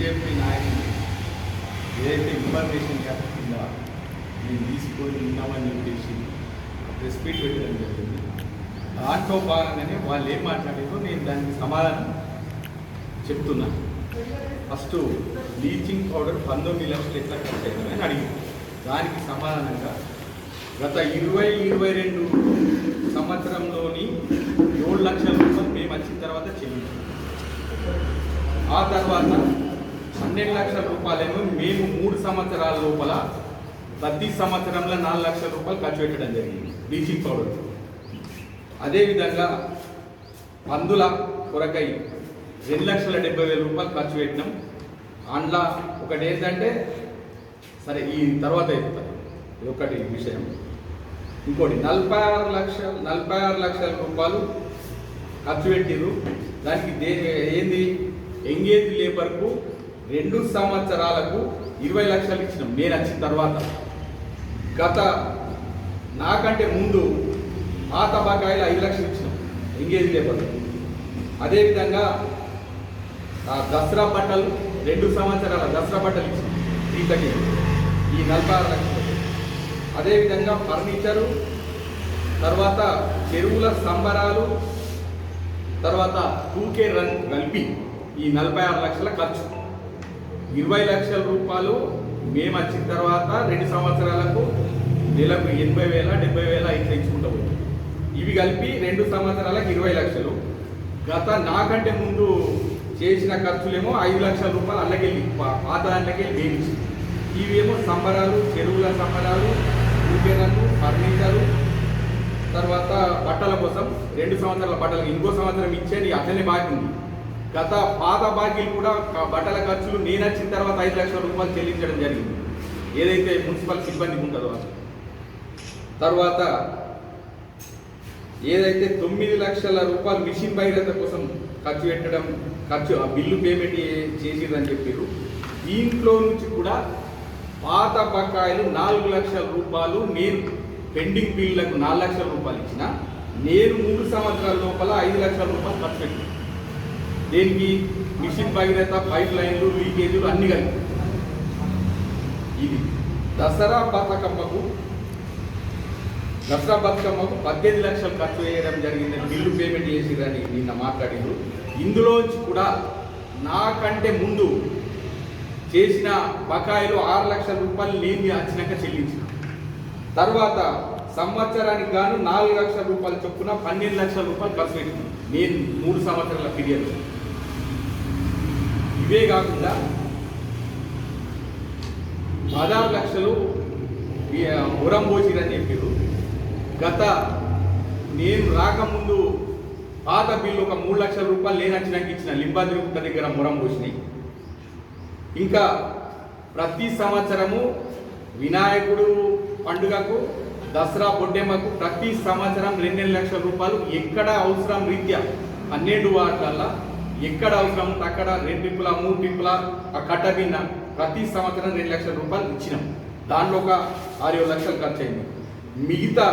BJP నాయకులు ఏదైతే information cap నేను మేము తీసుకొని ఉన్నామని చెప్పేసి ప్రెస్ మీట్ పెట్టడం జరిగింది. దాంట్లో భాగంగానే వాళ్ళు ఏం మాట్లాడారో నేను దానికి సమాధానం చెప్తున్నా. ఫస్ట్ బ్లీచింగ్ పౌడర్ పంతొమ్మిది లక్షలు ఎట్లా ఖర్చు అయిందని అడిగింది దానికి సమాధానంగా గత ఇరవై ఇరవై రెండు సంవత్సరంలోని ఏడు లక్షల రూపాయలు మేము వచ్చిన తర్వాత చెల్లించాం ఆ తర్వాత పన్నెండు లక్షల రూపాయలను మేము మూడు సంవత్సరాల లోపల ప్రతి సంవత్సరంలో నాలుగు లక్షల రూపాయలు ఖర్చు పెట్టడం జరిగింది బ్లీచింగ్ పౌడర్ అదేవిధంగా పందుల కొరకై రెండు లక్షల డెబ్బై వేల రూపాయలు ఖర్చు పెట్టినాం. అందులో ఒకటి ఏంటంటే సరే ఈ తర్వాత చెప్తాను ఇది ఒకటి విషయం. ఇంకోటి నలభై ఆరు లక్షల నలభై ఆరు లక్షల రూపాయలు ఖర్చు పెట్టిర్రు. దానికి దే ఏంది? ఎంగేజ్ లేబర్కు రెండు సంవత్సరాలకు ఇరవై లక్షలు ఇచ్చినాం. నేను వచ్చిన తర్వాత. గత నాకంటే ముందు పాత బకాయిలు ఐదు లక్షలు ఇచ్చినాం. Engage labour. అదేవిధంగా ఆ దసరా బట్టలు రెండు సంవత్సరాల దసరా బట్టలు ఇచ్చినాం. వీటికి ఈ నలభై ఆరు లక్షలు. అదేవిధంగా ఫర్నిచరు తర్వాత చెరువుల సంబరాలు తర్వాత టూకే రన్ కలిపి ఈ నలభై ఆరు లక్షల ఖర్చు. ఇరవై లక్షల రూపాయలు మేము వచ్చిన తర్వాత రెండు సంవత్సరాలకు నెలకు ఎనభై వేల డెబ్బై వేల ఇట్లా ఇచ్చుకుంటూ ఇవి కలిపి రెండు సంవత్సరాలకు ఇరవై లక్షలు. గత నాకంటే ముందు చేసిన ఖర్చులేమో ఐదు లక్షల రూపాయలు అల్లకెళ్ళి పాత దాంట్లోకి వేయించి ఇవేమో సంబరాలు చెరువుల సంబరాలు ఊకేరన్ను ఫర్నిచరు తర్వాత బట్టల కోసం రెండు సంవత్సరాల బట్టలు ఇంకో సంవత్సరం ఇచ్చేది అట్లనే బాగుంది గత పాత బాకీలు కూడా బట్టల ఖర్చులు నేను వచ్చిన తర్వాత ఐదు లక్షల రూపాయలు చెల్లించడం జరిగింది. ఏదైతే మున్సిపల్ సిబ్బంది ఉంటుందో తర్వాత ఏదైతే తొమ్మిది లక్షల రూపాయలు మిషన్ భగీరథ కోసం ఖర్చు పెట్టడం ఖర్చు ఆ బిల్లు పేమెంట్ చేసేదని చెప్పారు దీంట్లో నుంచి కూడా పాత బకాయిలు నాలుగు లక్షల రూపాయలు నేను పెండింగ్ బిల్లులకు నాలుగు లక్షల రూపాయలు ఇచ్చిన. నేను మూడు సంవత్సరాల లోపల ఐదు లక్షల రూపాయలు ఖర్చు పెట్టాను. దేనికి? మిషన్ భగీరథ పైప్ లైన్లు లీకేజీలు అన్ని కలిపి. ఇది దసరా బతుకమ్మకు దసరా బతుకమ్మకు పద్దెనిమిది లక్షలు ఖర్చు చేయడం జరిగింది. బిల్లు పేమెంట్ చేసిరని నిన్న మాట్లాడిండ్రు. ఇందులోంచి కూడా నాకంటే ముందు చేసిన బకాయిలు ఆరు లక్షల రూపాయలు నేను వచ్చినాక చెల్లించిన. తర్వాత సంవత్సరానికి గాను నాలుగు లక్షల రూపాయలు చొప్పున పన్నెండు లక్షల రూపాయలు ఖర్చు పెట్టింది. నేను మూడు సంవత్సరాల ఫిర్యాదు ఇవే కాకుండా పదహారు లక్షలు ఉరం పోసిరని చెప్పారు గత నేను రాకముందు పాత బిల్లు ఒక మూడు లక్షల రూపాయలు నేను నాకు ఇచ్చిన లింబాద్రి గుట్ట దగ్గర మురం పోసినాయి. ఇంకా ప్రతి సంవత్సరము వినాయకుడు పండుగకు దసరా బొడ్డెమ్మకు ప్రతి సంవత్సరం రెండు లక్షల రూపాయలు ఎక్కడ అవసరం రీత్యా పన్నెండు వార్డులల్లో ఎక్కడ అవసరం అక్కడ రెండు టిప్పుల మూడు టిప్పుల ఆ కట్ట భిన్న ప్రతి సంవత్సరం రెండు లక్షల రూపాయలు ఇచ్చినాం. దాంట్లో ఒక ఆరు ఏడు లక్షలు ఖర్చు అయింది. మిగతా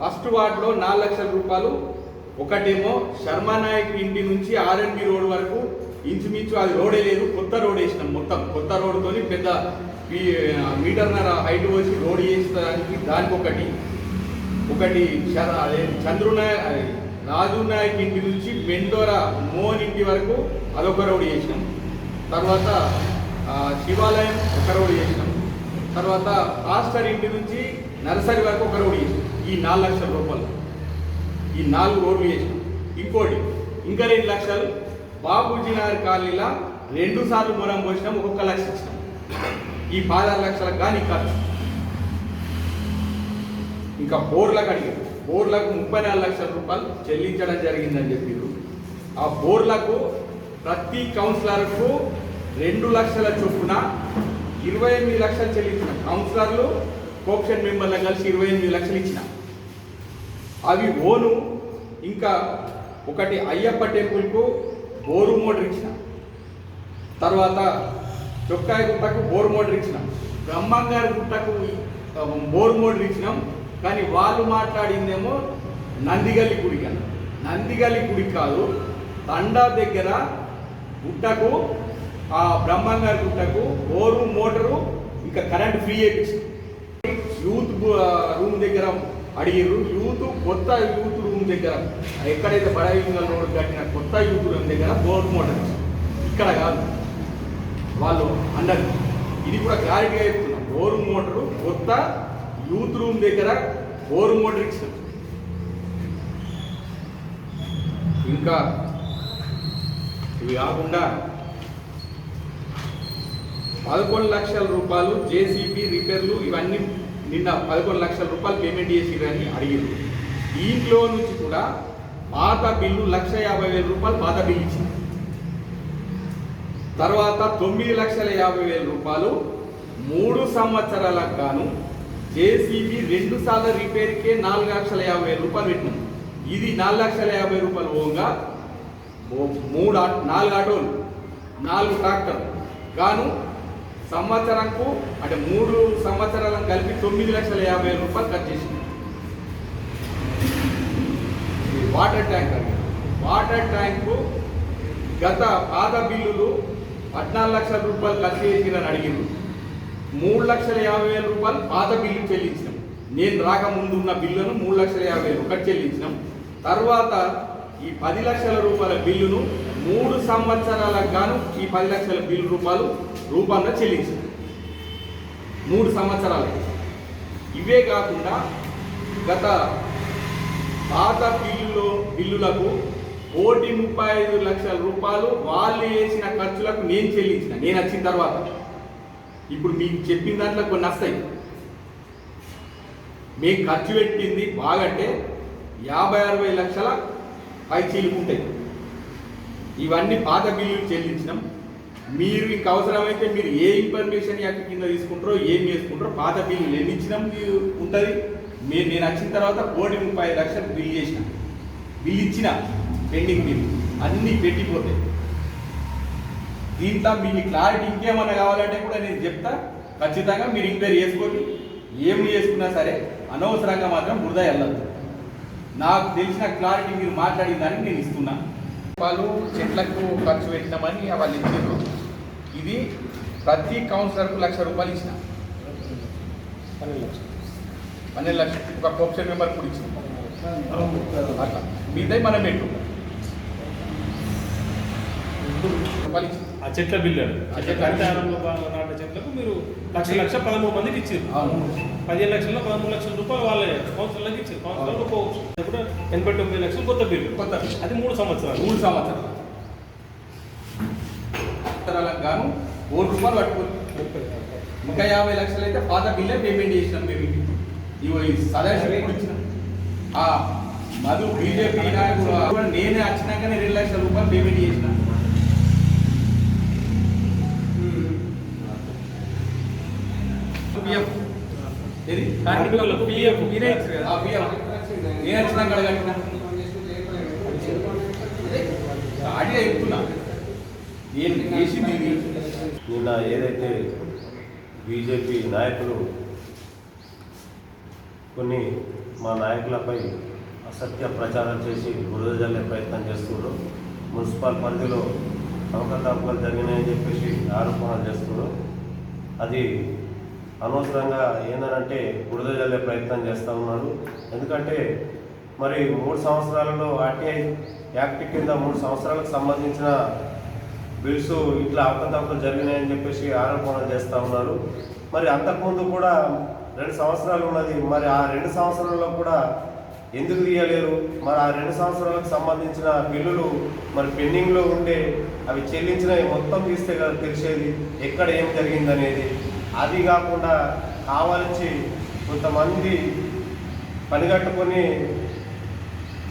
ఫస్ట్ వార్డులో నాలుగు లక్షల రూపాయలు ఒకటేమో శర్మానాయక్ ఇంటి నుంచి ఆర్ఎన్బి రోడ్ వరకు ఇంచుమించు అది రోడే లేదు కొత్త రోడ్ వేసినాం మొత్తం. కొత్త రోడ్తో పెద్ద మీటర్నర హైట్ వచ్చి రోడ్ వేసడానికి దానికి ఒకటి ఒకటి అదే చంద్రునాయ రాజు నాయక్ ఇంటి నుంచి మెండోరా మోహన్ ఇంటి వరకు అదొక రౌడ్ చేసినాం. తర్వాత శివాలయం ఒక రౌడ్ చేసినాం. తర్వాత ఆస్టర్ ఇంటి నుంచి నర్సరీ వరకు ఒక రోడ్ చేసినాం. ఈ నాలుగు లక్షల రూపాయలు. ఈ నాలుగు రోడ్లు చేసినాం. ఇంకోటి ఇంకా రెండు లక్షలు బాబూజీ నగర్ కాలనీలో రెండు సార్లు మూలం పోసినాం ఒక్కొక్క లక్ష ఇచ్చినాం. ఈ పదహారు లక్షలకు కానీ ఖర్చు. ఇంకా బోర్లకు అడిగారు. బోర్లకు ముప్పై నాలుగు లక్షల రూపాయలు చెల్లించడం జరిగిందని చెప్పారు ఆ బోర్లకు ప్రతి కౌన్సిలర్కు రెండు లక్షల చొప్పున ఇరవై ఎనిమిది లక్షలు చెల్లించిన. కౌన్సిలర్లు కోప్షన్ మెంబర్లకు కలిసి ఇరవై ఎనిమిది లక్షలు ఇచ్చిన. అవి ఓను ఇంకా ఒకటి అయ్యప్ప టెంపుల్కు బోరు మోటర్ ఇచ్చిన. తర్వాత చొక్కాయి గుట్టకు బోర్ మోటర్ ఇచ్చినాం. బ్రహ్మంగారి గుట్టకు బోరు బోర్ ఇచ్చినాం. కానీ వాళ్ళు మాట్లాడిందేమో నందిగల్లి గుడి అని. నందిగల్లి గుడి కాదు తండా దగ్గర గుట్టకు ఆ బ్రహ్మంగారి గుట్టకు బోరు మోటారు ఇంకా కరెంట్ ఫ్రీ చేయించి యూత్ రూమ్ దగ్గర అడిగిర్రు. యూత్ కొత్త యూత్ రూమ్ దగ్గర ఎక్కడైతే బడాయింగల్ రోడ్ కట్టిన కొత్త యూత్ రూమ్ దగ్గర బోర్ మోటార్ ఇక్కడ కాదు. వాళ్ళు అండర్. ఇది కూడా క్లారిటీగా చెప్తున్నాం. బోరు మోటారు కొత్త యూత్ రూమ్ దగ్గర బోరు మోడ్రిక్స్ ఇంకా ఇవి కాకుండా పదకొండు లక్షల రూపాయలు జేసీబీ రిపేర్లు ఇవన్నీ నిన్న పదకొండు లక్షల రూపాయలు పేమెంట్ చేసిరని అడిగారు దీంట్లో నుంచి కూడా పాత బిల్లు లక్ష యాభై వేల రూపాయలు పాత బిల్లు ఇచ్చింది. తర్వాత తొమ్మిది లక్షల యాభై వేల రూపాయలు మూడు సంవత్సరాలకు గాను జేసీబీ రెండు సార్లు రిపేర్కే నాలుగు లక్షల యాభై వేల రూపాయలు పెట్టినాం ఇది నాలుగు లక్షల యాభై రూపాయలు పోగా ఓ- మూడు నాలుగు ఆటోలు నాలుగు ట్రాక్టర్లు. గాను సంవత్సరంకు అంటే మూడు సంవత్సరాలను కలిపి తొమ్మిది లక్షల యాభై వేల రూపాయలు ఖర్చు చేసింది. వాటర్ ట్యాంక్ అది వాటర్ ట్యాంకు గత పాత బిల్లులు పద్నాలుగు లక్షల రూపాయలు ఖర్చు చేసిరని అడిగింది మూడు లక్షల యాభై వేల రూపాయలు పాత బిల్లు చెల్లించినాం. నేను రాకముందు ఉన్న బిల్లును మూడు లక్షల యాభై వేలు ఒకటి చెల్లించినాం. తర్వాత ఈ పది లక్షల రూపాయల బిల్లును మూడు సంవత్సరాలకు గాను ఈ పది లక్షల బిల్లు రూపాయలు రూపంలో చెల్లించాం మూడు సంవత్సరాలకు. ఇవే కాకుండా గత పాత బిల్లులో బిల్లులకు కోటి ముప్పై ఐదు లక్షల రూపాయలు వాళ్ళు వేసిన ఖర్చులకు నేను చెల్లించిన. నేను వచ్చిన తర్వాత. ఇప్పుడు మీకు చెప్పిన దాంట్లో కొన్ని వస్తాయి. మేము ఖర్చు పెట్టింది బాగంటే యాభై అరవై లక్షల పై ఉంటాయి. ఇవన్నీ పాత బిల్లులు చెల్లించినాం. మీరు ఇంక అవసరమైతే మీరు ఏ ఇన్ఫర్మేషన్ యాక్ట్ కింద తీసుకుంటారో ఏం చేసుకుంటారో పాత బిల్లులు ఎన్ని ఇచ్చినాం ఉంటుంది. మీరు నేను వచ్చిన తర్వాత కోటి ముప్పై లక్షలు బిల్ చేసిన. బిల్ ఇచ్చిన పెండింగ్ బిల్. అన్నీ పెట్టిపోతాయి. దీంట్లో మీకు క్లారిటీ ఇంకేమన్నా కావాలంటే కూడా నేను చెప్తా. ఖచ్చితంగా మీరు ఎంక్వైరీ చేసుకోండి. ఏమి చేసుకున్నా సరే అనవసరంగా మాత్రం వృధా వెళ్ళదు నాకు తెలిసిన క్లారిటీ మీరు మాట్లాడిన దానికి నేను ఇస్తున్నా. వాళ్ళు చెట్లకు ఖర్చు పెట్టినామని వాళ్ళు ఇచ్చారు ఇది ప్రతి కౌన్సిలర్కు లక్ష రూపాయలు ఇచ్చిన. పన్నెండు లక్షలు. ఒక కోప్షన్ మెంబర్ కూడా ఇచ్చిన అట్లా. మీదై మనం పెట్టు. రూపాయలు ఇచ్చిన ఆ చెట్ల బిల్లు ఆ చెట్ల హరితహారంలో భాగంగా నాటిన చెట్లకు మీరు లక్ష లక్ష పదమూడు మందికి ఇచ్చారు. పదిహేను లక్షల పదమూడు లక్షల రూపాయలు వాళ్ళే కౌన్సిలర్కి ఇచ్చారు. కౌన్సిలర్ ఒక్కోవచ్చు అది కూడా ఎనభై తొమ్మిది లక్షలు కొత్త బిల్లు. కొత్త. అది మూడు సంవత్సరాలు. మూడు సంవత్సరాలు. సంవత్సరాలకు గాను కోటి రూపాయలు పట్టుకోండి ఇంకా యాభై లక్షలు అయితే పాత బిల్లే పేమెంట్ చేసినాం మేము ఇవో ఈ సదాశివ కూడా ఇచ్చినాం. ఆ మధు బీజేపీ నాయకుడు కూడా నేనే వచ్చినాకనే రెండు లక్షల రూపాయలు పేమెంట్ చేసిన. పిఎఫ్ కార్మికులకు. మీరే ఇచ్చారు కదా? నేను చెప్తున్నా. చేసింది. నిన్న ఏదైతే బీజేపీ నాయకులు కొన్ని మా నాయకులపై అసత్య ప్రచారం చేసి బురద జల్లే ప్రయత్నం చేస్తున్నారు. మున్సిపల్ పరిధిలో అవకతవకలు జరిగినాయని చెప్పేసి ఆరోపణలు చేస్తున్నారు. అది అనవసరంగా ఏందనంటే బురద జల్లే ప్రయత్నం చేస్తూ ఉన్నాడు. ఎందుకంటే మరి మూడు సంవత్సరాలలో ఆర్టీఐ యాక్ట్ కింద మూడు సంవత్సరాలకు సంబంధించిన బిల్స్ ఇట్లా అవకతవకలు జరిగినాయని చెప్పేసి ఆరోపణలు చేస్తూ ఉన్నారు. మరి అంతకుముందు కూడా రెండు సంవత్సరాలు ఉన్నది. మరి ఆ రెండు సంవత్సరాల్లో కూడా ఎందుకు తీయలేరు? మరి ఆ రెండు సంవత్సరాలకు సంబంధించిన బిల్లులు మరి పెండింగ్లో ఉంటే అవి చెల్లించినవి మొత్తం తీస్తే కదా తెలిసేది. ఎక్కడ ఏం జరిగిందనేది. అది కాకుండా కావాల్సి కొంతమంది పనిగట్టుకొని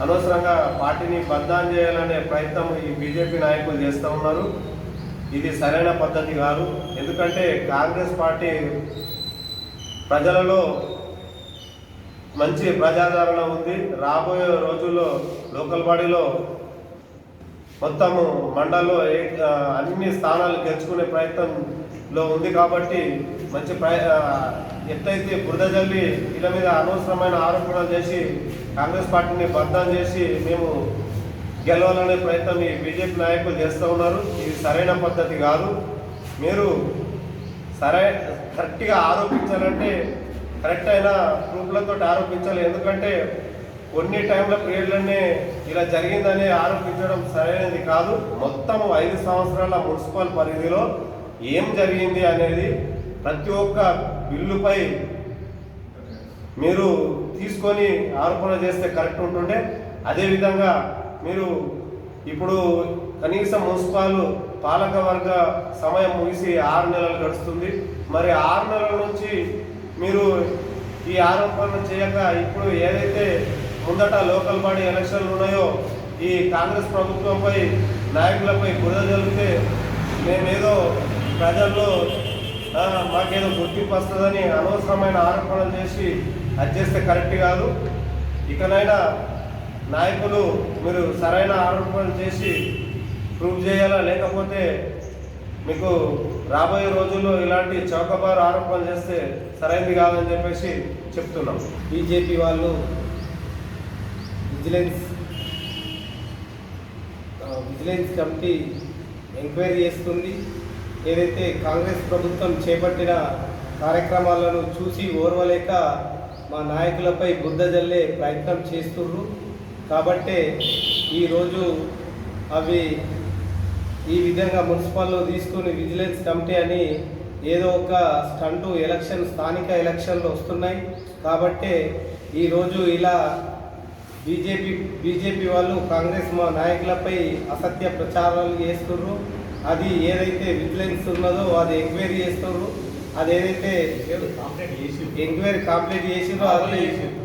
అనవసరంగా పార్టీని బద్నాం చేయాలనే ప్రయత్నం ఈ బీజేపీ నాయకులు చేస్తూ ఉన్నారు. ఇది సరైన పద్ధతి కాదు. ఎందుకంటే కాంగ్రెస్ పార్టీ ప్రజలలో మంచి ప్రజాదరణ ఉంది. రాబోయే రోజుల్లో లోకల్ బాడీలో మొత్తము మండల్లో ఏ- అన్ని స్థానాలు గెలుచుకునే ప్రయత్నంలో ఉంది కాబట్టి మంచి ప్రయ ఎట్లయితే బురద జల్లి వీళ్ళ మీద అనవసరమైన ఆరోపణలు చేసి కాంగ్రెస్ పార్టీని బద్దం చేసి మేము గెలవాలనే ప్రయత్నం ఈ బీజేపీ నాయకులు చేస్తూ ఉన్నారు. ఇది సరైన పద్ధతి కాదు. మీరు సరే కరెక్ట్గా ఆరోపించాలంటే కరెక్ట్ అయిన ప్రూఫ్లతో ఆరోపించాలి. ఎందుకంటే కొన్ని టైంల పీరియడ్లనే ఇలా జరిగిందని ఆరోపించడం సరైనది కాదు. మొత్తం ఐదు సంవత్సరాల మున్సిపల్ పరిధిలో ఏం జరిగింది అనేది ప్రతి ఒక్క బిల్లుపై మీరు తీసుకొని ఆరోపణ చేస్తే కరెక్ట్ ఉంటుండే. అదేవిధంగా మీరు ఇప్పుడు కనీసం మున్సిపాల్ పాలక వర్గ సమయం ముగిసి ఆరు నెలలు గడుస్తుంది. మరి ఆరు నెలల నుంచి మీరు ఈ ఆరోపణ చేయక ఇప్పుడు ఏదైతే ముందట లోకల్ బాడీ ఎలక్షన్లు ఉన్నాయో ఈ కాంగ్రెస్ ప్రభుత్వంపై నాయకులపై బురద జరిగితే మేమేదో ప్రజల్లో మాకేదో గుర్తింపు వస్తుందని అనవసరమైన ఆరోపణలు చేసి అది చేస్తే కరెక్ట్ కాదు. ఇకనైనా నాయకులు మీరు సరైన ఆరోపణలు చేసి ప్రూవ్ చేయాలా? లేకపోతే మీకు రాబోయే రోజుల్లో ఇలాంటి చౌకబారు ఆరోపణలు చేస్తే సరైనది కాదని చెప్పేసి చెప్తున్నాం. బీజేపీ వాళ్ళు విజిలెన్స్ విజిలెన్స్ కమిటీ ఎంక్వైరీ చేస్తుంది. ఏదైతే కాంగ్రెస్ ప్రభుత్వం చేపట్టిన కార్యక్రమాలను చూసి ఓర్వలేక మా నాయకులపై బుద్ధ జల్లే ప్రయత్నం చేస్తుర్రు. కాబట్టే ఈరోజు అవి ఈ విధంగా మున్సిపల్లో తీసుకుని విజిలెన్స్ కమిటీ అని ఏదో ఒక స్టంటు ఎలక్షన్ స్థానిక ఎలక్షన్లు వస్తున్నాయి. కాబట్టే ఈరోజు ఇలా బీజేపీ బీజేపీ వాళ్ళు కాంగ్రెస్ మా నాయకులపై అసత్య ప్రచారాలు చేస్తుర్రు. అది ఏదైతే విజిలెన్స్ ఉన్నదో అది ఎంక్వైరీ చేస్తుర్రు. అది ఏదైతే ఎంక్వైరీ కంప్లీట్ ఆవులు అది చేసిరు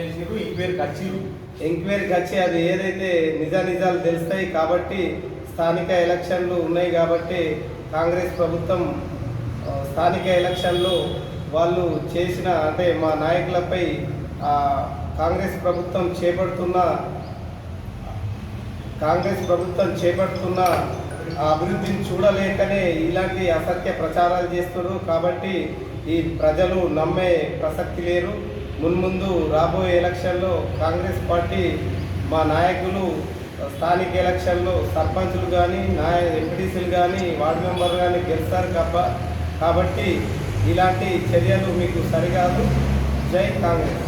చేసిరు ఇంక్వైరీకి వచ్చిరు ఎంక్వైరీకి వచ్చి అది ఏదైతే నిజ నిజాలు తెలుస్తాయి కాబట్టి స్థానిక ఎలక్షన్లు ఉన్నాయి కాబట్టి కాంగ్రెస్ ప్రభుత్వం స్థానిక ఎలక్షన్లో వాళ్ళు చేసిన అంటే మా నాయకులపై కాంగ్రెస్ ప్రభుత్వం చేపడుతున్న కాంగ్రెస్ ప్రభుత్వం చేపడుతున్న అభివృద్ధిని చూడలేకనే ఇలాంటి అసత్య ప్రచారాలు చేస్తున్నారు. కాబట్టి ఈ ప్రజలు నమ్మే ప్రసక్తి లేరు. మున్ముందు రాబోయే ఎలక్షన్లో కాంగ్రెస్ పార్టీ మా నాయకులు స్థానిక ఎలక్షన్లో సర్పంచులు కానీ నాయ ఎంపీటీసీలు కానీ వార్డు మెంబర్లు కానీ గెలుస్తారు కాబట్టి ఇలాంటి చర్యలు మీకు సరికాదు. జై కాంగ్రెస్.